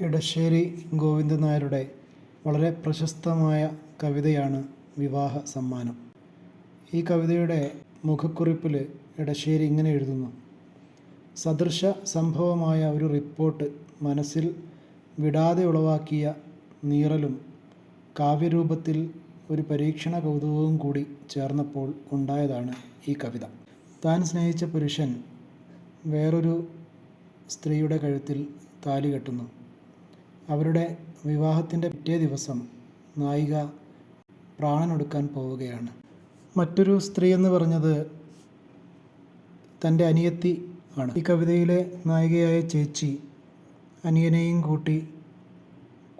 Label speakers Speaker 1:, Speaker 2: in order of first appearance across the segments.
Speaker 1: ഇടശ്ശേരി ഗോവിന്ദൻ നായരുടെ വളരെ പ്രശസ്തമായ കവിതയാണ് വിവാഹ സമ്മാനം. ഈ കവിതയുടെ മുഖക്കുറിപ്പിൽ ഇടശ്ശേരി ഇങ്ങനെ എഴുതുന്നു. സദൃശ സംഭവമായ ഒരു റിപ്പോർട്ട് മനസ്സിൽ വിടാതെ ഉളവാക്കിയ നീറലും കാവ്യരൂപത്തിൽ ഒരു പരീക്ഷണ കൗതുകവും കൂടി ചേർന്നപ്പോൾ ഉണ്ടായതാണ് ഈ കവിത. താൻ സ്നേഹിച്ച പുരുഷൻ വേറൊരു സ്ത്രീയുടെ കഴുത്തിൽ താലി കെട്ടുന്നു. അവരുടെ വിവാഹത്തിന്റെ പിറ്റേ ദിവസം നായിക പ്രാണനൊടുക്കാൻ പോവുകയാണ്. മറ്റൊരു സ്ത്രീ എന്ന് പറഞ്ഞത് തന്റെ അനിയത്തി ആണ്. ഈ കവിതയിലെ നായികയായ ചേച്ചി അനിയനെയും കൂട്ടി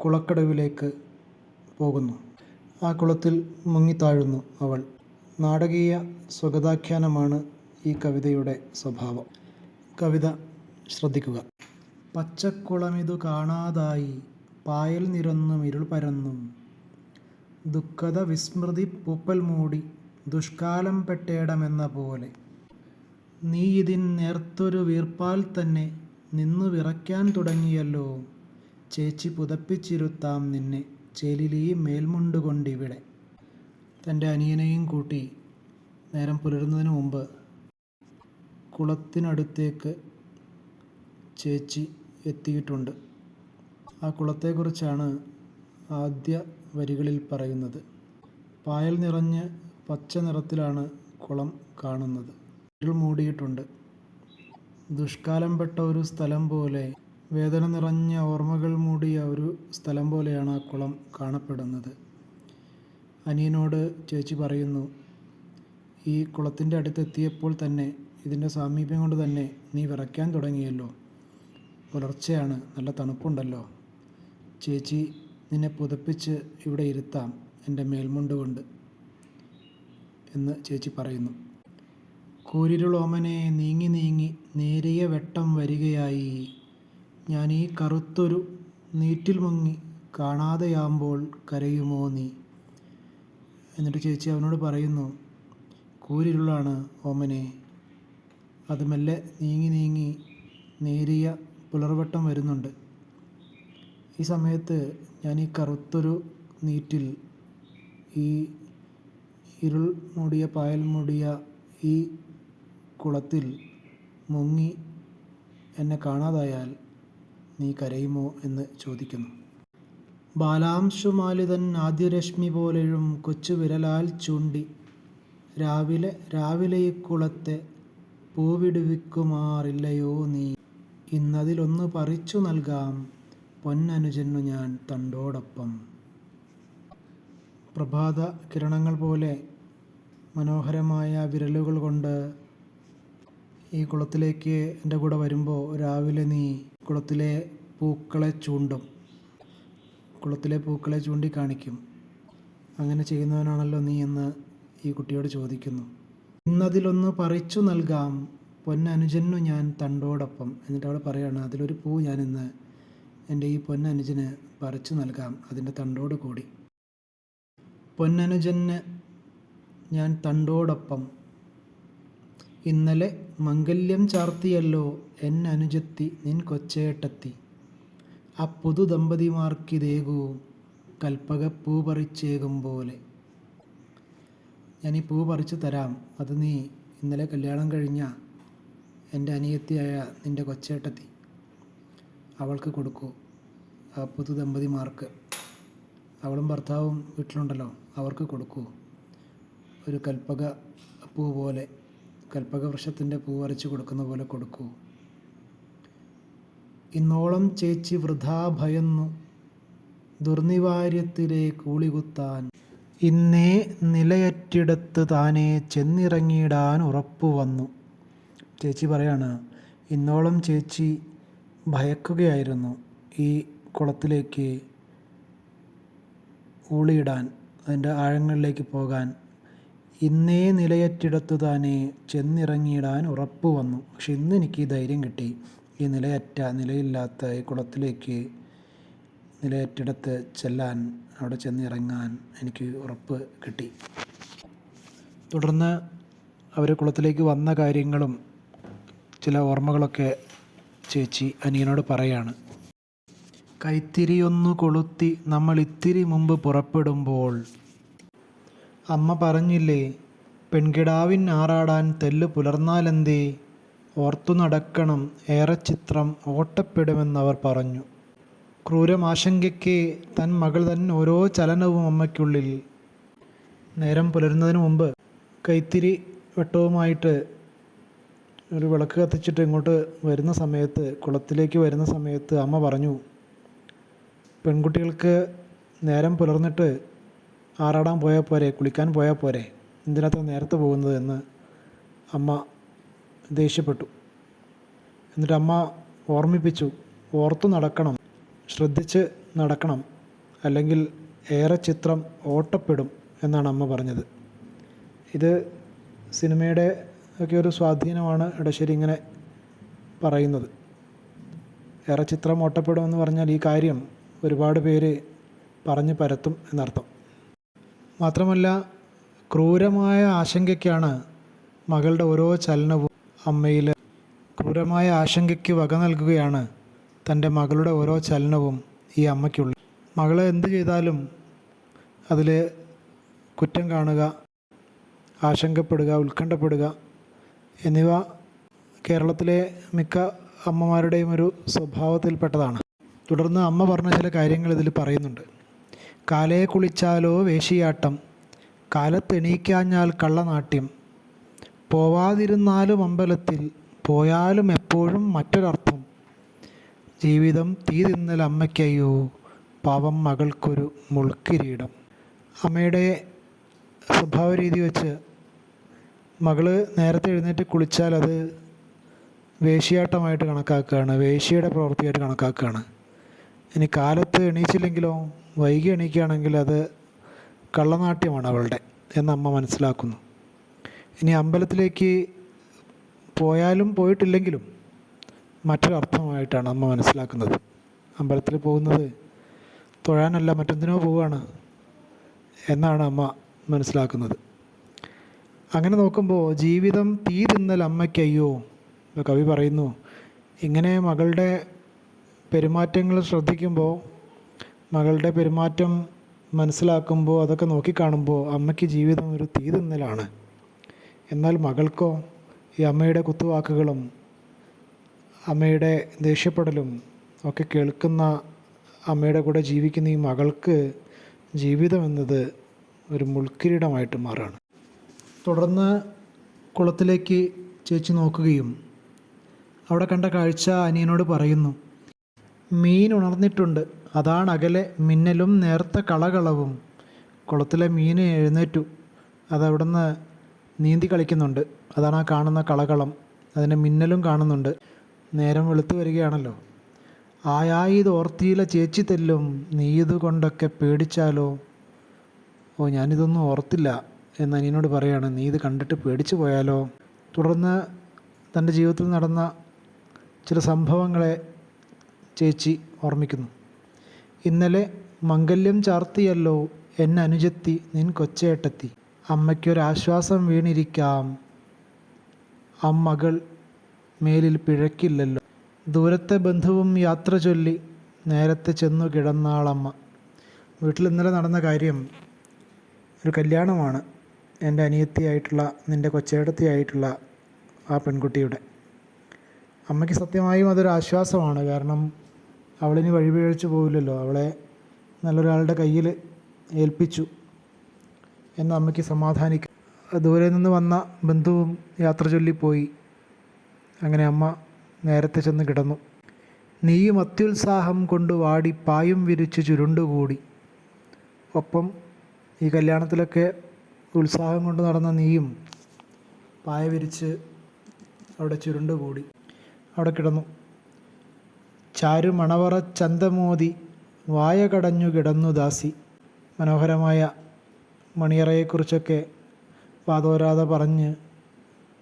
Speaker 1: കുളക്കടവിലേക്ക് പോകുന്നു. ആ കുളത്തിൽ മുങ്ങിത്താഴുന്നു അവൾ. നാടകീയ സ്വഗതാഖ്യാനമാണ് ഈ കവിതയുടെ സ്വഭാവം. കവിത ശ്രദ്ധിക്കുക. പച്ചക്കുളമിതു കാണാതായി. പായൽ നിരന്നും ഇരുൾ പരന്നും. ദുഃഖത വിസ്മൃതി പൂപ്പൽ മൂടി. ദുഷ്കാലം പെട്ടേടമെന്ന പോലെ. നീ ഇതിൻ നേർത്തൊരു വീർപ്പാൽ തന്നെ നിന്നു വിറയ്ക്കാൻ തുടങ്ങിയല്ലോ. ചേച്ചി പുതപ്പിച്ചിരുത്താം നിന്നെ ചേലിലീ മേൽമുണ്ടുകൊണ്ടിവിടെ തന്റെ അനിയനെയും കൂട്ടി നേരം പുലരുന്നതിന് മുമ്പ് കുളത്തിനടുത്തേക്ക് ചേച്ചി എത്തിയിട്ടുണ്ട്. ആ കുളത്തെക്കുറിച്ചാണ് ആദ്യ വരികളിൽ പറയുന്നത്. പായൽ നിറഞ്ഞ് പച്ച നിറത്തിലാണ് കുളം കാണുന്നത്. ഇരുൾ മൂടിയിട്ടുണ്ട്. ദുഷ്കാലം പെട്ട ഒരു സ്ഥലം പോലെ വേദന നിറഞ്ഞ ഓർമ്മകൾ മൂടിയ ഒരു സ്ഥലം പോലെയാണ് ആ കുളം കാണപ്പെടുന്നത്. അനിയനോട് ചേച്ചി പറയുന്നു ഈ കുളത്തിന്റെ അടുത്തെത്തിയപ്പോൾ തന്നെ ഇതിന്റെ സാമീപ്യം കൊണ്ട് തന്നെ നീ വിറയ്ക്കാൻ തുടങ്ങിയല്ലോ. പുലർച്ചെയാണ് നല്ല തണുപ്പുണ്ടല്ലോ. ചേച്ചി നിന്നെ പുതപ്പിച്ച് ഇവിടെ ഇരുത്താം എന്റെ മേൽമുണ്ട് കൊണ്ട് എന്ന് ചേച്ചി പറയുന്നു. കൂരിരുളോമനെ നീങ്ങി നീങ്ങി നേരിയ വെട്ടം വരികയായി. ഞാൻ ഈ കറുത്തൊരു നീറ്റിൽ മുങ്ങി കാണാതെയാകുമ്പോൾ കരയുമോ നീ? എന്നിട്ട് ചേച്ചി അവനോട് പറയുന്നു കൂരിരുളാണ് ഓമനെ. അത് മെല്ലെ നീങ്ങി നീങ്ങി നേരിയ പുലർവട്ടം വരുന്നുണ്ട്. ഈ സമയത്ത് ഞാൻ ഈ കറുത്തൊരു നീറ്റിൽ ഈ ഇരുൾ മൂടിയ പായൽ മൂടിയ ഈ കുളത്തിൽ മുങ്ങി എന്നെ കാണാതായാൽ നീ കരയുമോ എന്ന് ചോദിക്കുന്നു. ബാലാംശുമാലിതൻ ആദ്യരശ്മി പോലെയും കൊച്ചു വിരലാൽ ചൂണ്ടി രാവിലെ രാവിലെ ഈ കുളത്തെ പൂവിടുവിക്കുമാറില്ലയോ നീ? ഇന്നതിലൊന്ന് പറിച്ചു നൽകാം. പൊന്നനുജനു ഞാൻ തണ്ടോടൊപ്പം. പ്രഭാത കിരണങ്ങൾ പോലെ മനോഹരമായ വിരലുകൾ കൊണ്ട് ഈ കുളത്തിലേക്ക് എന്റെ കൂടെ വരുമ്പോൾ രാവിലെ നീ കുളത്തിലെ പൂക്കളെ ചൂണ്ടും. കുളത്തിലെ പൂക്കളെ ചൂണ്ടിക്കാണിക്കും അങ്ങനെ ചെയ്യുന്നവനാണല്ലോ നീ എന്ന് ഈ കുട്ടിയോട് ചോദിക്കുന്നു. ഇന്നതിലൊന്ന് പറിച്ചു നൽകാം. പൊന്നനുജനു ഞാൻ തണ്ടോടൊപ്പം. എന്നിട്ട് അവിടെ പറയുകയാണ് അതിലൊരു പൂ ഞാനിന്ന് എന്റെ ഈ പൊന്നനുജന് പറിച്ചു നൽകാം. അതിന്റെ തണ്ടോട് കൂടി. പൊന്നനുജന് ഞാൻ തണ്ടോടൊപ്പം. ഇന്നലെ മംഗല്യം ചാർത്തിയല്ലോ എൻ അനുജത്തി നിൻ കൊച്ചേട്ടത്തി. ആ പുതു ദമ്പതിമാർക്കിതേകൂ കൽപ്പകപ്പൂ പറിച്ചേകും പോലെ. ഞാൻ ഈ പൂ പറിച്ചു തരാം. അത് നീ ഇന്നലെ കല്യാണം കഴിഞ്ഞ എന്റെ അനിയത്തിയായ നിന്റെ കൊച്ചേട്ടത്തി അവൾക്ക് കൊടുക്കൂ. ആ പുതു ദമ്പതിമാർക്ക്. അവളും ഭർത്താവും വീട്ടിലുണ്ടല്ലോ അവർക്ക് കൊടുക്കൂ. ഒരു കൽപ്പക പൂ പോലെ കൽപ്പക വൃക്ഷത്തിന്റെ പൂ വരച്ച് കൊടുക്കുന്ന പോലെ കൊടുക്കൂ. ഇന്നോളം ചേച്ചി വൃഥാ ഭയന്നു ദുർനിവാര്യത്തിലെ കൂളികുത്താൻ. ഇന്നേ നിലയറ്റിടത്ത് താനേ ചെന്നിറങ്ങിയിടാൻ ഉറപ്പു വന്നു ചേച്ചി പറയാണ് ഇന്നോളം ചേച്ചി ഭയക്കുകയായിരുന്നു ഈ കുളത്തിലേക്ക് ഊളിയിടാൻ അതിന്റെ ആഴങ്ങളിലേക്ക് പോകാൻ. ഇന്നേ നിലയറ്റിടത്തു താനെ ചെന്നിറങ്ങിയിടാൻ ഉറപ്പ് വന്നു. പക്ഷെ ഇന്ന് എനിക്ക് ധൈര്യം കിട്ടി. ഈ നിലയറ്റ നിലയില്ലാത്ത ഈ കുളത്തിലേക്ക് നിലയറ്റിടത്ത് ചെല്ലാൻ അവിടെ ചെന്നിറങ്ങാൻ എനിക്ക് ഉറപ്പ് കിട്ടി. തുടർന്ന് അവർ കുളത്തിലേക്ക് വന്ന കാര്യങ്ങളും ചില ഓർമ്മകളൊക്കെ ചേച്ചി അനിയനോട് പറയാണ്. കൈത്തിരിയൊന്നു കൊളുത്തി നമ്മൾ ഇത്തിരി മുമ്പ് പുറപ്പെടുമ്പോൾ അമ്മ പറഞ്ഞില്ലേ പെൺകിടാവിൻ ആറാടാൻ തെല്ല് പുലർന്നാലെന്തേ ഓർത്തു നടക്കണം ഏറെ ചിത്രം ഓട്ടപ്പെടുമെന്നവർ പറഞ്ഞു. ക്രൂരമാശങ്കയ്ക്ക് തൻ മകൾ തൻ ഓരോ ചലനവും അമ്മയ്ക്കുള്ളിൽ നേരം പുലരുന്നതിന് മുമ്പ് കൈത്തിരി വെട്ടവുമായിട്ട് ഒരു വിളക്ക് കത്തിച്ചിട്ട് ഇങ്ങോട്ട് വരുന്ന സമയത്ത് കുളത്തിലേക്ക് വരുന്ന സമയത്ത് അമ്മ പറഞ്ഞു പെൺകുട്ടികൾക്ക് നേരം പുലർന്നിട്ട് ആറാടാൻ പോയാൽ പോരെ കുളിക്കാൻ പോയാൽ പോരെ എന്തിനകത്ത് നേരത്തെ പോകുന്നത്? എന്ന് അമ്മ ദേഷ്യപ്പെട്ടു. എന്നിട്ട് അമ്മ ഓർമ്മിപ്പിച്ചു ഓർത്തു നടക്കണം ശ്രദ്ധിച്ച് നടക്കണം അല്ലെങ്കിൽ ഏറെ ചിത്രം ഓട്ടപ്പെടും എന്നാണ് അമ്മ പറഞ്ഞത്. ഇത് സിനിമയുടെ ഒക്കെ ഒരു സ്വാധീനമാണ് ഇടശ്ശേരി ഇങ്ങനെ പറയുന്നത്. ഏറെ ചിത്രം ഓട്ടപ്പെടുമെന്ന് പറഞ്ഞാൽ ഈ കാര്യം ഒരുപാട് പേര് പറഞ്ഞ് പരത്തും എന്നർത്ഥം. മാത്രമല്ല ക്രൂരമായ ആശങ്കയ്ക്കാണ് മകളുടെ ഓരോ ചലനവും അമ്മയിൽ ക്രൂരമായ ആശങ്കയ്ക്ക് വക നൽകുകയാണ് തന്റെ മകളുടെ ഓരോ ചലനവും ഈ അമ്മയ്ക്കുള്ളത് മകൾ എന്ത് ചെയ്താലും അതിൽ കുറ്റം കാണുക ആശങ്കപ്പെടുക ഉത്കണ്ഠപ്പെടുക എന്നിവ കേരളത്തിലെ മിക്ക അമ്മമാരുടെയും ഒരു സ്വഭാവത്തിൽപ്പെട്ടതാണ്. തുടർന്ന് അമ്മ പറഞ്ഞ ചില കാര്യങ്ങൾ ഇതിൽ പറയുന്നുണ്ട്. കാലേ കുളിച്ചാലോ വേശിയാട്ടം കാലത്തെണീക്കാഞ്ഞാൽ കള്ളനാട്യം. പോവാതിരുന്നാലും അമ്പലത്തിൽ പോയാലും എപ്പോഴും മറ്റൊരർത്ഥം. ജീവിതം തീ തിന്നൽ അമ്മയ്ക്കയ്യോ പാവം മകൾക്കൊരു മുൾക്കിരീടം. അമ്മയുടെ സ്വഭാവ രീതി വെച്ച് മകൾ നേരത്തെ എഴുന്നേറ്റ് കുളിച്ചാൽ അത് വേശ്യാട്ടമായിട്ട് കണക്കാക്കുകയാണ് വേശിയുടെ പ്രവൃത്തിയായിട്ട് കണക്കാക്കുകയാണ്. ഇനി കാലത്ത് എണീച്ചില്ലെങ്കിലോ വൈകി എണീക്കുകയാണെങ്കിൽ അത് കള്ളനാട്യമാണ് അവളുടെ എന്ന് അമ്മ മനസ്സിലാക്കുന്നു. ഇനി അമ്പലത്തിലേക്ക് പോയാലും പോയിട്ടില്ലെങ്കിലും മറ്റൊരർത്ഥമായിട്ടാണ് അമ്മ മനസ്സിലാക്കുന്നത്. അമ്പലത്തിൽ പോകുന്നത് തൊഴാനല്ല മറ്റെന്തിനോ പോവുകയാണ് എന്നാണ് അമ്മ മനസ്സിലാക്കുന്നത്. അങ്ങനെ നോക്കുമ്പോൾ ജീവിതം തീ തിന്നൽ അമ്മയ്ക്കയ്യോ കവി പറയുന്നു. ഇങ്ങനെ മകളുടെ പെരുമാറ്റങ്ങൾ ശ്രദ്ധിക്കുമ്പോൾ മകളുടെ പെരുമാറ്റം മനസ്സിലാക്കുമ്പോൾ അതൊക്കെ നോക്കിക്കാണുമ്പോൾ അമ്മയ്ക്ക് ജീവിതം ഒരു തീ തിന്നലാണ്. എന്നാൽ മകൾക്കോ ഈ അമ്മയുടെ കുത്തുവാക്കുകളും അമ്മയുടെ ദേഷ്യപ്പെടലും ഒക്കെ കേൾക്കുന്ന അമ്മയുടെ കൂടെ ജീവിക്കുന്ന ഈ മകൾക്ക് ജീവിതം എന്നത് ഒരു മുൾക്കിരീടമായിട്ട് മാറുകയാണ് തുടർന്ന് കുളത്തിലേക്ക് ചേച്ചി നോക്കുകയും അവിടെ കണ്ട കാഴ്ച അനിയനോട് പറയുന്നു മീൻ ഉണർന്നിട്ടുണ്ട്. അതാണ് അകലെ മിന്നലും നേർത്ത കളകളവും. കുളത്തിലെ മീൻ എഴുന്നേറ്റു. അതവിടുന്ന് നീന്തി കളിക്കുന്നുണ്ട്. അതാണ് ആ കാണുന്ന കളകളം. അതിന്റെ മിന്നലും കാണുന്നുണ്ട്. നേരം വെളുത്തു വരികയാണല്ലോ. ആയായി ഇത് ഓർത്തിയില ചേച്ചി തെല്ലും. നീ കൊണ്ടൊക്കെ പേടിച്ചാലോ? ഓ ഞാനിതൊന്നും ഓർത്തില്ല. എന്ന് അനിയനോട് പറയുകയാണ് നീ ഇത് കണ്ടിട്ട് പേടിച്ചു പോയാലോ? തുടർന്ന് തന്റെ ജീവിതത്തിൽ നടന്ന ചില സംഭവങ്ങളെ ചേച്ചി ഓർമ്മിക്കുന്നു. ഇന്നലെ മംഗല്യം ചാർത്തിയല്ലോ എന്നെ അനുജത്തി നിൻ കൊച്ചേട്ടത്തി. അമ്മയ്ക്കൊരാശ്വാസം വീണിരിക്കാം. അമ്മകൾ മേലിൽ പിഴക്കില്ലല്ലോ. ദൂരത്തെ ബന്ധുവും യാത്ര ചൊല്ലി നേരത്തെ ചെന്നു കിടന്നാളമ്മ. വീട്ടിൽ ഇന്നലെ നടന്ന കാര്യം ഒരു കല്യാണമാണ്. എന്റെ അനിയത്തിയായിട്ടുള്ള നിന്റെ കൊച്ചേടത്തിയായിട്ടുള്ള ആ പെൺകുട്ടിയുടെ. അമ്മയ്ക്ക് സത്യമായും അതൊരു ആശ്വാസമാണ്. കാരണം അവളിനി വഴിപിഴച്ചു പോവില്ലല്ലോ. അവളെ നല്ലൊരാളുടെ കയ്യിൽ ഏൽപ്പിച്ചു എന്ന് അമ്മയ്ക്ക് സമാധാനിക്കും ദൂരെ നിന്ന് വന്ന ബന്ധുവും യാത്ര ചൊല്ലിപ്പോയി. അങ്ങനെ അമ്മ നേരത്തെ ചെന്ന് കിടന്നു. നീയും അത്യുത്സാഹം കൊണ്ട് വാടി പായും വിരിച്ച് ചുരുണ്ടുകൂടി. ഒപ്പം ഈ കല്യാണത്തിലൊക്കെ ഉത്സാഹം കൊണ്ട് നടന്ന നീയും പായ വിരിച്ച് അവിടെ ചുരുണ്ടുകൂടി. അവിടെ കിടന്നു. ചാരു മണവറ ചന്തമോതി വായ കടഞ്ഞു കിടന്നു ദാസി. മനോഹരമായ മണിയറയെക്കുറിച്ചൊക്കെ വാതോരാതെ പറഞ്ഞ്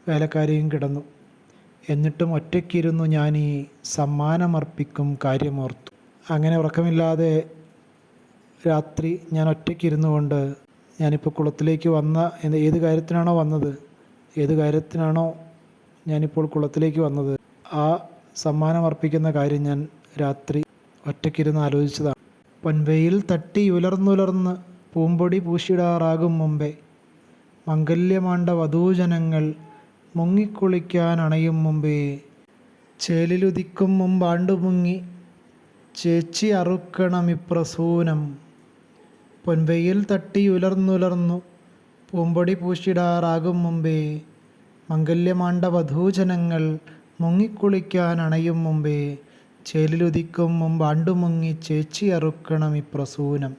Speaker 1: വേലക്കാരിയും കിടന്നു. എന്നിട്ടും ഒറ്റയ്ക്കിരുന്നു ഞാൻ ഈ സമ്മാനമർപ്പിക്കും കാര്യമോർത്തു. അങ്ങനെ ഉറക്കമില്ലാതെ രാത്രി ഞാൻ ഒറ്റയ്ക്കിരുന്നു കൊണ്ട് ഞാനിപ്പോൾ കുളത്തിലേക്ക് വന്ന ഏത് കാര്യത്തിനാണോ വന്നത് ഏത് കാര്യത്തിനാണോ ഞാനിപ്പോൾ കുളത്തിലേക്ക് വന്നത് ആ സമ്മാനം അർപ്പിക്കുന്ന കാര്യം ഞാൻ രാത്രി ഒറ്റയ്ക്കിരുന്ന് ആലോചിച്ചതാണ്. പൊൻവയിൽ തട്ടി ഉലർന്നുലർന്ന് പൂമ്പൊടി പൂശിടാറാകും മുമ്പേ മംഗല്യമാണ്ട വധൂജനങ്ങൾ മുങ്ങിക്കുളിക്കാൻ അണയും മുമ്പേ ചേലിലുദിക്കും മുമ്പാണ്ടു മുങ്ങി ചേച്ചി അറുക്കണമിപ്രസൂനം പൊൻവെയിൽ തട്ടി ഉലർന്നുലർന്നു. പൂമ്പൊടി പൂശിടാറാകും മുമ്പേ മംഗല്യമാണ്ട വധൂജനങ്ങൾ മുങ്ങിക്കുളിക്കാൻ അണയും മുമ്പേ ചേലിലുദിക്കും മുമ്പ് മുങ്ങി ചേച്ചി അറുക്കണം ഈ പ്രസൂനം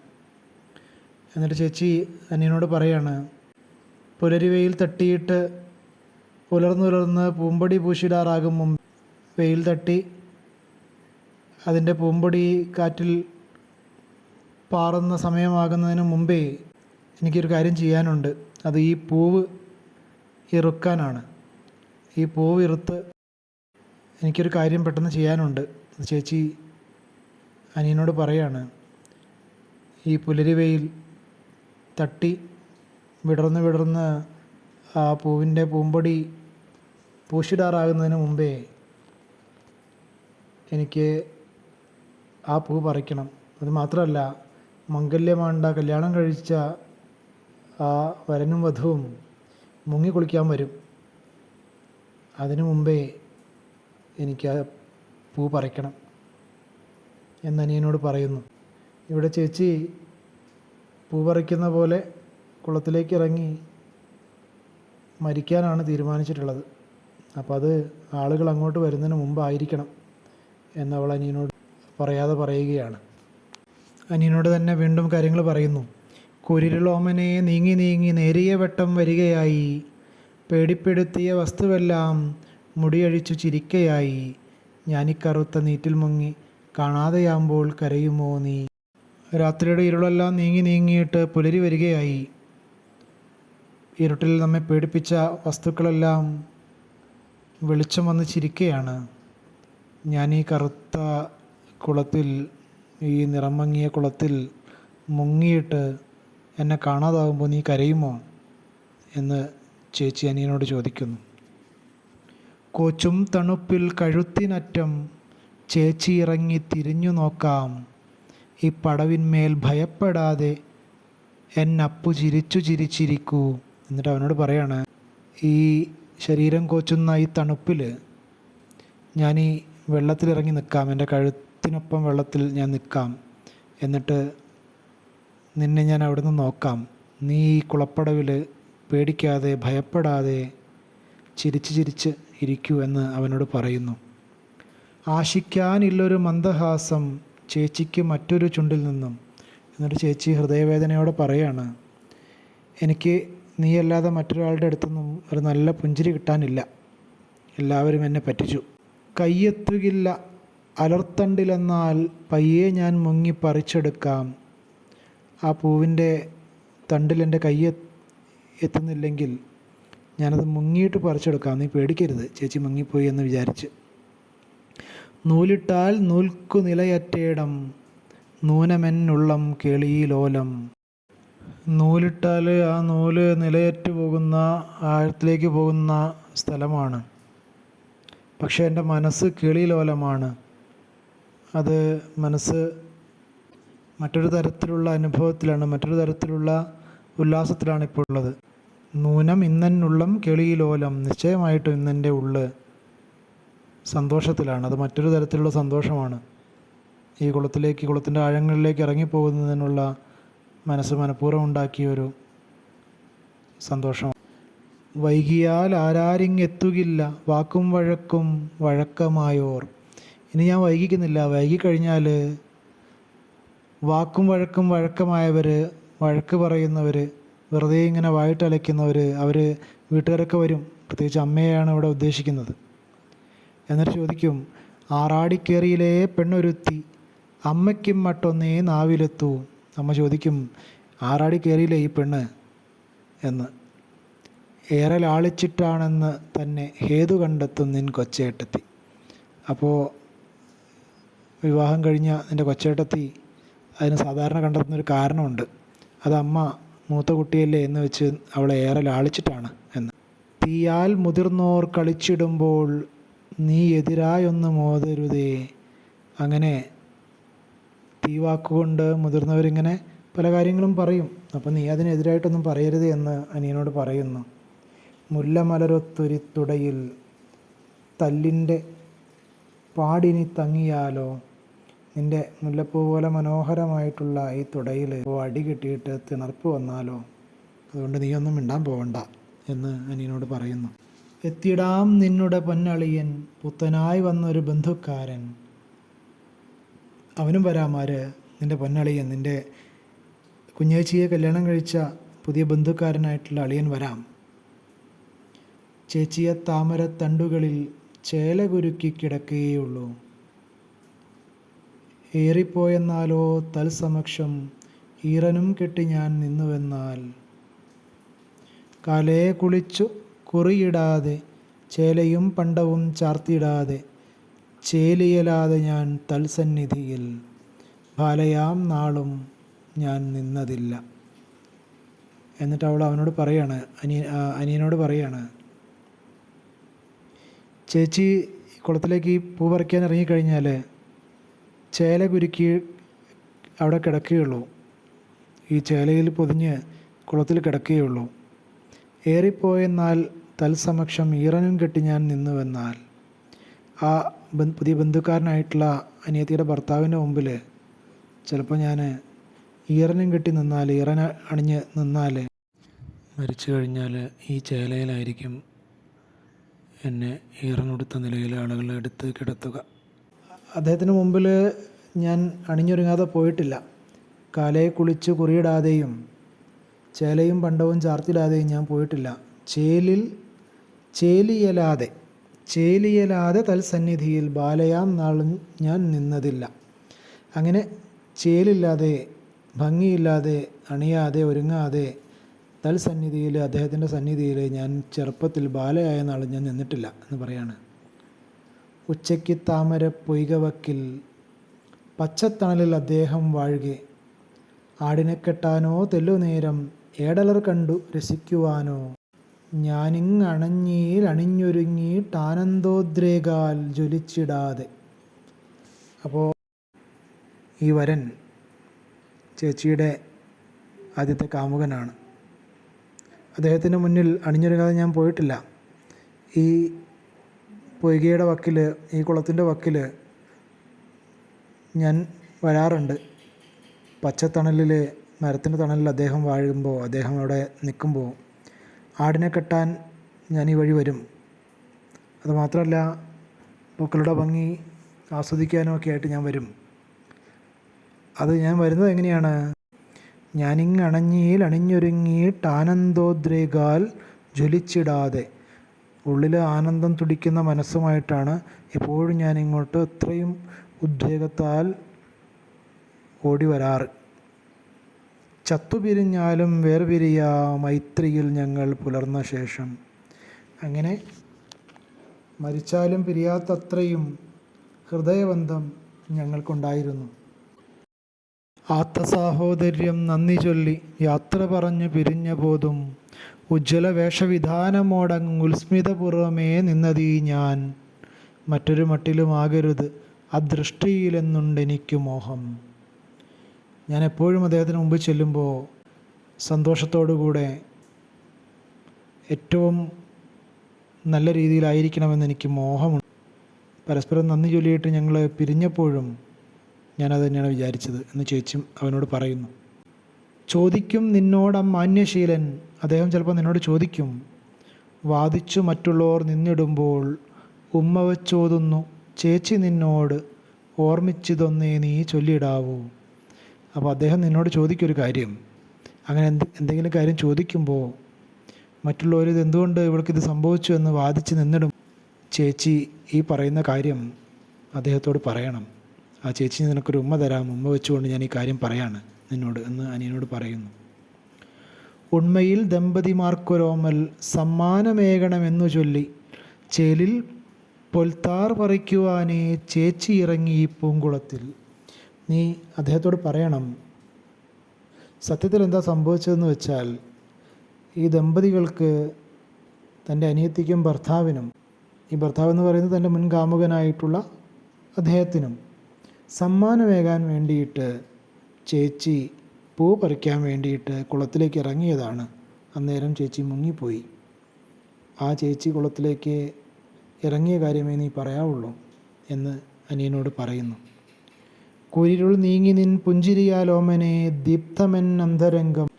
Speaker 1: എന്നിട്ട് ചേച്ചി അനിയനോട് പറയാണ് പുലരിവെയിൽ തട്ടിയിട്ട് പുലർന്നുലർന്ന് പൂമ്പൊടി പൂശിടാറാകും മുമ്പ് വെയിൽ തട്ടി അതിന്റെ പൂമ്പൊടി കാറ്റിൽ പാറുന്ന സമയമാകുന്നതിന് മുമ്പേ എനിക്കൊരു കാര്യം ചെയ്യാനുണ്ട്. അത് ഈ പൂവ് ഇറുക്കാനാണ്. ഈ പൂവ് ഇറുത്ത് എനിക്കൊരു കാര്യം പെട്ടെന്ന് ചെയ്യാനുണ്ട്. ചേച്ചി അനിയനോട് പറയാണ് ഈ പുലരിവയിൽ തട്ടി വിടർന്ന് വിടർന്ന് ആ പൂവിന്റെ പൂമ്പൊടി പൂശിടാറാകുന്നതിന് മുമ്പേ എനിക്ക് ആ പൂ പറിക്കണം. അത് മാത്രമല്ല മംഗല്യമാണ്ട കല്യാണം കഴിച്ച ആ വരനും വധുവും മുങ്ങി കുളിക്കാൻ വരും. അതിനു മുമ്പേ എനിക്ക് ആ പൂ പറിക്കണം എന്നനിയനോട് പറയുന്നു. ഇവിടെ ചേച്ചി പൂ പറിക്കുന്ന പോലെ കുളത്തിലേക്ക് ഇറങ്ങി മരിക്കാനാണ് തീരുമാനിച്ചിട്ടുള്ളത്. അപ്പോൾ അത് ആളുകൾ അങ്ങോട്ട് വരുന്നതിന് മുമ്പായിരിക്കണം എന്നവൾ അനിയനോട് പറയാതെ പറയുകയാണ്. അനിയനോട് തന്നെ വീണ്ടും കാര്യങ്ങൾ പറയുന്നു. കുരിരുളോമനെ നീങ്ങി നീങ്ങി നേരിയ വട്ടം വരികയായി. പേടിപ്പെടുത്തിയ വസ്തുവെല്ലാം മുടിയഴിച്ചു ചിരിക്കയായി. ഞാനിക്കറുത്ത നീറ്റിൽ മുങ്ങി കാണാതെയാകുമ്പോൾ കരയുമോ നീ? രാത്രിയുടെ ഇരുളെല്ലാം നീങ്ങി നീങ്ങിയിട്ട് പുലരി വരികയായി. ഇരുട്ടിൽ നമ്മെ പേടിപ്പിച്ച വസ്തുക്കളെല്ലാം വെളിച്ചം വന്ന് ചിരിക്കുകയാണ് ഞാൻ ഈ കറുത്ത കുളത്തിൽ ഈ നിറം മങ്ങിയ കുളത്തിൽ മുങ്ങിയിട്ട് എന്നെ കാണാതാകുമ്പോൾ നീ കരയുമോ? എന്ന് ചേച്ചി അനിയനോട് ചോദിക്കുന്നു. കൊച്ചും തണുപ്പിൽ കഴുത്തിനറ്റം ചേച്ചി ഇറങ്ങി തിരിഞ്ഞു നോക്കാം. ഈ പടവിന്മേൽ ഭയപ്പെടാതെ എന്നപ്പു ചിരിച്ചു ചിരിച്ചിരിക്കൂ. എന്നിട്ട് അവനോട് പറയാണ് ഈ ശരീരം കോച്ചുന്ന ഈ തണുപ്പിൽ ഞാൻ ഈ വെള്ളത്തിലിറങ്ങി നിൽക്കാം. എന്റെ കഴുത്തിനൊപ്പം വെള്ളത്തിൽ ഞാൻ നിൽക്കാം. എന്നിട്ട് നിന്നെ ഞാൻ അവിടുന്ന് നോക്കാം. നീ ഈ കുളപ്പടവിൽ പേടിക്കാതെ ഭയപ്പെടാതെ ചിരിച്ച് ചിരിച്ച് ഇരിക്കൂ എന്ന് അവനോട് പറയുന്നു. ആശിക്കാനില്ലൊരു മന്ദഹാസം ചേച്ചിക്ക് മറ്റൊരു ചുണ്ടിൽ നിന്നും. എന്നിട്ട് ചേച്ചി ഹൃദയവേദനയോടെ പറയാണ് എനിക്ക് നീയല്ലാതെ മറ്റൊരാളുടെ അടുത്തൊന്നും ഒരു നല്ല പുഞ്ചിരി കിട്ടാനില്ല. എല്ലാവരും എന്നെ പറ്റിച്ചു. കയ്യെത്തുകില്ല അലർത്തണ്ടിലെന്നാൽ പയ്യെ ഞാൻ മുങ്ങി പറിച്ചെടുക്കാം. ആ പൂവിന്റെ തണ്ടിൽ എന്റെ കൈ എത്തുന്നില്ലെങ്കിൽ ഞാനത് മുങ്ങിയിട്ട് പറിച്ചെടുക്കാം. നീ പേടിക്കരുത്. ചേച്ചി മുങ്ങിപ്പോയി എന്ന് വിചാരിച്ച്. നൂലിട്ടാൽ നൂൽക്കു നിലയറ്റേടം നൂനമെന്നുള്ളം കേളിയിലോലം. നൂലിട്ടാൽ ആ നൂൽ നിലയറ്റ് പോകുന്ന ആഴത്തിലേക്ക് പോകുന്ന സ്ഥലമാണ്. പക്ഷേ എന്റെ മനസ്സ് കിളിലോലമാണ് അത് മനസ്സ് മറ്റൊരു തരത്തിലുള്ള അനുഭവത്തിലാണ് മറ്റൊരു തരത്തിലുള്ള ഉല്ലാസത്തിലാണ് ഇപ്പോൾ ഉള്ളത്. നൂനം ഇന്നെന്നുള്ളം കെളിയിലോലം നിശ്ചയമായിട്ടും ഇന്നെന്റെ ഉള്ള് സന്തോഷത്തിലാണ്. അത് മറ്റൊരു തരത്തിലുള്ള സന്തോഷമാണ്. ഈ കുളത്തിലേക്ക് കുളത്തിന്റെ ആഴങ്ങളിലേക്ക് ഇറങ്ങിപ്പോകുന്നതിനുള്ള മനസ്സ് മനഃപൂർവം ഉണ്ടാക്കിയൊരു സന്തോഷം വൈകിയാൽ ആരാരിങ്ങെത്തുകില്ല വാക്കും വഴക്കും വഴക്കമായോർ. ഇനി ഞാൻ വൈകിക്കുന്നില്ല. വൈകിക്കഴിഞ്ഞാൽ വാക്കും വഴക്കും വഴക്കമായവർ വഴക്ക് പറയുന്നവർ വെറുതെ ഇങ്ങനെ വായിട്ടലയ്ക്കുന്നവർ അവർ വീട്ടുകാരൊക്കെ വരും. പ്രത്യേകിച്ച് അമ്മയെയാണ് ഇവിടെ ഉദ്ദേശിക്കുന്നത്. എന്നിട്ട് ചോദിക്കും ആറാടിക്കേറിയിലേ പെണ്ണൊരുത്തി? അമ്മയ്ക്കും മട്ടൊന്നേ നാവിലെത്തൂ. അമ്മ ചോദിക്കും ആറാടി കയറിയില്ലേ ഈ പെണ്ണ്? എന്ന്. ഏറെ ലാളിച്ചിട്ടാണെന്ന് തന്നെ ഹേതു കണ്ടെത്തും നിൻ കൊച്ചേട്ടത്തി. അപ്പോൾ വിവാഹം കഴിഞ്ഞ നിന്റെ കൊച്ചേട്ടത്തി അതിന് സാധാരണ കണ്ടെത്തുന്നൊരു കാരണമുണ്ട്. അത് അമ്മ മൂത്ത കുട്ടിയല്ലേ എന്ന് വെച്ച് അവളെ ഏറെ ലാളിച്ചിട്ടാണ് എന്ന്. തീയാൽ മുതിർന്നോർ കളിച്ചിടുമ്പോൾ നീ എതിരായൊന്ന് മോതരുതേ. അങ്ങനെ തീവാക്കുകൊണ്ട് വാക്കുകൊണ്ട് മുതിർന്നവരിങ്ങനെ പല കാര്യങ്ങളും പറയും. അപ്പം നീ അതിനെതിരായിട്ടൊന്നും പറയരുത് എന്ന് അനിയനോട് പറയുന്നു. മുല്ലമലരൊത്തൊരിത്തുടയിൽ തല്ലിന്റെ പാടിനി തങ്ങിയാലോ? നിന്റെ മുല്ലപ്പൂ പോലെ മനോഹരമായിട്ടുള്ള ഈ തുടയിൽ അടി കിട്ടിയിട്ട് തിണർപ്പ് വന്നാലോ? അതുകൊണ്ട് നീയൊന്നും മിണ്ടാൻ പോവണ്ട എന്ന് അനിയനോട് പറയുന്നു. എത്തിടാം നിന്നുടെ പൊന്നളിയൻ പുത്തനായി വന്നൊരു ബന്ധുക്കാരൻ. അവനും വരാമാര് നിന്റെ പൊന്നളിയൻ നിന്റെ കുഞ്ഞേച്ചിയെ കല്യാണം കഴിച്ച പുതിയ ബന്ധുക്കാരനായിട്ടുള്ള അളിയൻ വരാം. ചേച്ചിയെ താമരത്തണ്ടുകളിൽ ചേല കുരുക്കി കിടക്കുകയുള്ളൂ ഏറിപ്പോയെന്നാലോ തൽസമക്ഷം ഈറനും കെട്ടി ഞാൻ നിന്നുവെന്നാൽ. കലയെ കുളിച്ചു കുറിയിടാതെ ചേലയും പണ്ടവും ചാർത്തിയിടാതെ ചേലിയലാതെ ഞാൻ തൽസന്നിധിയിൽ ബാലയാം നാളും ഞാൻ നിന്നതില്ല. എന്നിട്ട് അവൾ അവനോട് പറയാണ് അനിയ അനിയനോട് പറയാണ് ചേച്ചി കുളത്തിലേക്ക് ഈ പൂ പറിക്കാൻ ഇറങ്ങിക്കഴിഞ്ഞാൽ ചേല കുരുക്കി അവിടെ കിടക്കുകയുള്ളൂ. ഈ ചേലയിൽ പൊതിഞ്ഞ് കുളത്തിൽ കിടക്കുകയുള്ളൂ. ഏറിപ്പോയെന്നാൽ തൽസമക്ഷം ഈറനും കെട്ടി ഞാൻ നിന്നുവെന്നാൽ. ആ പുതിയ ബന്ധുക്കാരനായിട്ടുള്ള അനിയത്തിയുടെ ഭർത്താവിന്റെ മുമ്പിൽ ചിലപ്പോൾ ഞാൻ ഈറനും കെട്ടി നിന്നാൽ ഈറന അണിഞ്ഞ് നിന്നാൽ മരിച്ചു കഴിഞ്ഞാൽ ഈ ചേലയിലായിരിക്കും എന്നെ ഈറനൊടുത്ത നിലയിൽ ആളുകൾ എടുത്ത് കിടത്തുക. അദ്ദേഹത്തിന് മുമ്പിൽ ഞാൻ അണിഞ്ഞൊരുങ്ങാതെ പോയിട്ടില്ല. കാലയെ കുളിച്ച് കുറിയിടാതെയും ചേലയും പണ്ടവും ചാർത്തിടാതെയും ഞാൻ പോയിട്ടില്ല. ചേലിൽ ചേലിയലാതെ ചേലിയലാതെ തൽസന്നിധിയിൽ ബാലയാം നാളും ഞാൻ നിന്നതില്ല. അങ്ങനെ ചേലില്ലാതെ ഭംഗിയില്ലാതെ അണിയാതെ ഒരുങ്ങാതെ തൽസന്നിധിയിൽ അദ്ദേഹത്തിന്റെ സന്നിധിയിൽ ഞാൻ ചെറുപ്പത്തിൽ ബാലയായ നാൾ ഞാൻ നിന്നിട്ടില്ല എന്ന് പറയാണ്. ഉച്ചയ്ക്ക് താമര പൊയ്കവക്കിൽ പച്ചത്തണലിൽ അദ്ദേഹം വാഴുകെ. ആടിനെ കെട്ടാനോ തെല്ലുനേരം ഏടലർ കണ്ടു രസിക്കുവാനോ. ഞാനിങ്ങണഞ്ഞീൽ അണിഞ്ഞൊരുങ്ങിയിട്ടാനന്ദോദ്രേകാൽ ജ്വലിച്ചിടാതെ. അപ്പോൾ ഈ വരൻ ചേച്ചിയുടെ ആദ്യത്തെ കാമുകനാണ്. അദ്ദേഹത്തിന് മുന്നിൽ അണിഞ്ഞൊരുങ്ങാതെ ഞാൻ പോയിട്ടില്ല. ഈ പൊയ്കയുടെ വക്കിൽ ഈ കുളത്തിന്റെ വക്കിൽ ഞാൻ വരാറുണ്ട്. പച്ചത്തണലിൽ മരത്തിന്റെ തണലിൽ അദ്ദേഹം വാഴുമ്പോൾ അദ്ദേഹം അവിടെ നിൽക്കുമ്പോൾ ആടിനെ കെട്ടാൻ ഞാൻ ഈ വഴി വരും. അതുമാത്രമല്ല പൂക്കളുടെ ഭംഗി ആസ്വദിക്കാനും ഒക്കെ ആയിട്ട് ഞാൻ വരും. അത് ഞാൻ വരുന്നത് എങ്ങനെയാണ്? ഞാനിങ്ങണഞ്ഞിയിൽ അണിഞ്ഞൊരുങ്ങിയിട്ട് ആനന്ദോദ്രേകാൽ ജ്വലിച്ചിടാതെ ഉള്ളിൽ ആനന്ദം തുടിക്കുന്ന മനസ്സുമായിട്ടാണ് എപ്പോഴും ഞാൻ ഇങ്ങോട്ട് ഇത്രയും ഉദ്വേഗത്താൽ ഓടി വരാറ് ചത്തുപിരിഞ്ഞാലും വേർപിരിയ മൈത്രിയിൽ ഞങ്ങൾ പുലർന്ന ശേഷം. അങ്ങനെ മരിച്ചാലും പിരിയാത്തത്രയും ഹൃദയബന്ധം ഞങ്ങൾക്കുണ്ടായിരുന്നു. ആത്തസാഹോദര്യം നന്ദി ചൊല്ലി. യാത്ര പറഞ്ഞു പിരിഞ്ഞ പോതും. ഉജ്ജ്വല വേഷവിധാനമോടങ്ങ് ഉത്സ്മിതപൂർവമേ നിന്നതീ ഞാൻ. മറ്റൊരു മട്ടിലുമാകരുത്. അദൃഷ്ടിയിലെന്നുണ്ടെനിക്ക് മോഹം. ഞാൻ എപ്പോഴും അദ്ദേഹത്തിന് മുമ്പ് ചെല്ലുമ്പോൾ സന്തോഷത്തോടുകൂടെ ഏറ്റവും നല്ല രീതിയിലായിരിക്കണമെന്ന് എനിക്ക് മോഹമുണ്ട്. പരസ്പരം നന്ദി ചൊല്ലിയിട്ട് ഞങ്ങൾ പിരിഞ്ഞപ്പോഴും ഞാനത് തന്നെയാണ് വിചാരിച്ചത് എന്ന് ചേച്ചി അവനോട് പറയുന്നു. ചോദിക്കും നിന്നോട് മാന്യശീലൻ. അദ്ദേഹം ചിലപ്പോൾ നിന്നോട് ചോദിക്കും. വാദിച്ചു മറ്റുള്ളവർ നിന്നിടുമ്പോൾ ഉമ്മ വെച്ചോതുന്നു. ചേച്ചി നിന്നോട് ഓർമ്മിച്ചതൊന്നേ നീ ചൊല്ലിയിടാവൂ അപ്പോൾ അദ്ദേഹം നിന്നോട് ചോദിക്കൊരു കാര്യം. അങ്ങനെ എന്ത് എന്തെങ്കിലും കാര്യം ചോദിക്കുമ്പോൾ മറ്റുള്ളവർ ഇത് എന്തുകൊണ്ട് ഇവൾക്കിത് സംഭവിച്ചു എന്ന് വാദിച്ച് നിന്നിടും? ചേച്ചി ഈ പറയുന്ന കാര്യം അദ്ദേഹത്തോട് പറയണം. ആ ചേച്ചി നിനക്കൊരു ഉമ്മ തരാം. ഉമ്മ വെച്ചുകൊണ്ട് ഞാൻ ഈ കാര്യം പറയാണ്. നിന്നോട് എന്ന് അനിയനോട് പറയുന്നു. ഉണ്മയിൽ ദമ്പതിമാർക്കൊരോമൽ സമ്മാനമേകണമെന്നു ചൊല്ലി ചേലിൽ പൊൽത്താർ പറിക്കുവാനേ ചേച്ചി ഇറങ്ങി ഈ പൂങ്കുളത്തിൽ. നീ അദ്ദേഹത്തോട് പറയണം. സത്യത്തിൽ എന്താ സംഭവിച്ചതെന്ന് വെച്ചാൽ ഈ ദമ്പതികൾക്ക് തന്റെ അനിയത്തിക്കും ഭർത്താവിനും ഈ ഭർത്താവ് എന്ന് പറയുന്നത് തന്റെ മുൻകാമുകനായിട്ടുള്ള അദ്ദേഹത്തിനും സമ്മാനമേകാൻ വേണ്ടിയിട്ട് ചേച്ചി പൂ പറിക്കാൻ വേണ്ടിയിട്ട് കുളത്തിലേക്ക് ഇറങ്ങിയതാണ്. അന്നേരം ചേച്ചി മുങ്ങിപ്പോയി. ആ ചേച്ചി കുളത്തിലേക്ക് ഇറങ്ങിയ കാര്യമേ നീ പറയാവുള്ളൂ എന്ന് അനിയനോട് പറയുന്നു. കുരിരുൾ നീങ്ങി നിൻ പുഞ്ചിരിയാലോമനെ ദീപ്തമെൻ അന്തരംഗം.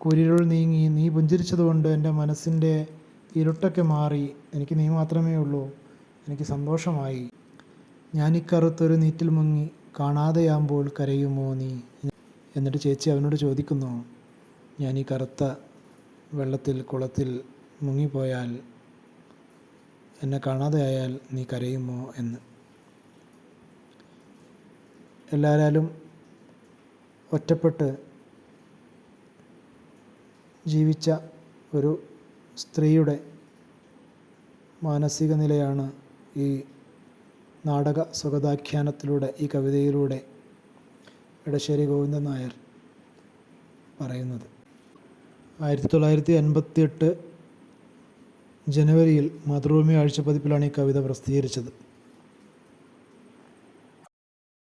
Speaker 1: കുരിരുൾ നീങ്ങി നീ പുഞ്ചിരിച്ചതുകൊണ്ട് എന്റെ മനസ്സിന്റെ ഇരുട്ടൊക്കെ മാറി. എനിക്ക് നീ മാത്രമേ ഉള്ളൂ. എനിക്ക് സന്തോഷമായി. ഞാനിക്കറുത്തൊരു നീറ്റിൽ മുങ്ങി കാണാതെയാകുമ്പോൾ കരയുമോ നീ? എന്നിട്ട് ചേച്ചി അവനോട് ചോദിക്കുന്നു ഞാൻ ഈ കറുത്ത വെള്ളത്തിൽ കുളത്തിൽ മുങ്ങിപ്പോയാൽ എന്നെ കാണാതെയായാൽ നീ കരയുമോ എന്ന്? എല്ലാവരാലും ഒറ്റപ്പെട്ട് ജീവിച്ച ഒരു സ്ത്രീയുടെ മാനസിക നിലയാണ് ഈ നാടക സ്വഗതാഖ്യാനത്തിലൂടെ ഈ കവിതയിലൂടെ ഇടശ്ശേരി ഗോവിന്ദൻ നായർ പറയുന്നത്. ആയിരത്തി തൊള്ളായിരത്തി എൺപത്തി എട്ട് ജനുവരിയിൽ മാതൃഭൂമി ആഴ്ചപ്പതിപ്പിലാണ് ഈ കവിത പ്രസിദ്ധീകരിച്ചത്.